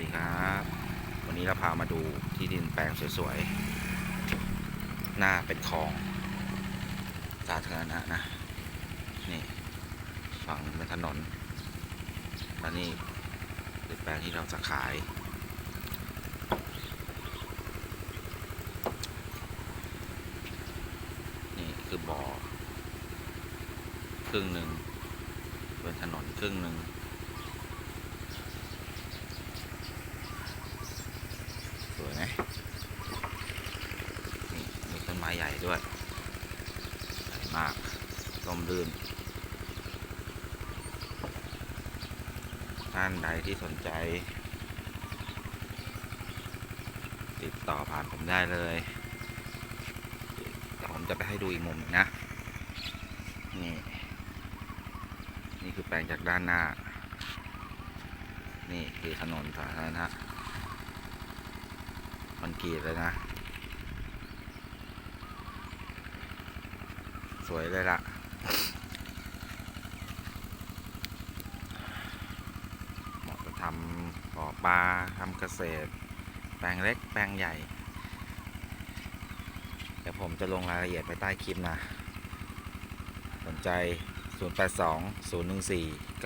ดีครับ วันนี้เราพามาดูที่ดินแปลงสวยๆ หน้าเป็นคลอง สาธารณะนะ นี่ฝั่งเป็นถนน แล้วนี่เป็นแปลงที่เราจะขาย นี่คือบ่อ ครึ่งหนึ่งเป็นถนนครึ่งหนึ่ง สวยไหมนี่ มีต้นไม้ใหญ่ด้วยใหญ่มากร่มรื่น ท่านใดที่สนใจ ติดต่อผ่านผมได้เลยเดี๋ยวผมจะไปให้ดูอีกมุมนึงนะ นี่ นี่คือแปลงจากด้านหน้า นี่คือถนนสาธารณะมันกรีดเลยนะ สวยเลยล่ะ เหมาะจะทำบ่อปลาทำเกษตร แปลงเล็กแปลงใหญ่ เดี๋ยวผมจะลงรายละเอียดไปใต้คลิปนะ สนใจ 082 014 9930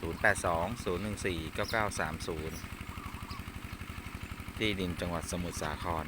082 014 9930 ที่ดินจังหวัดสมุทรสาคร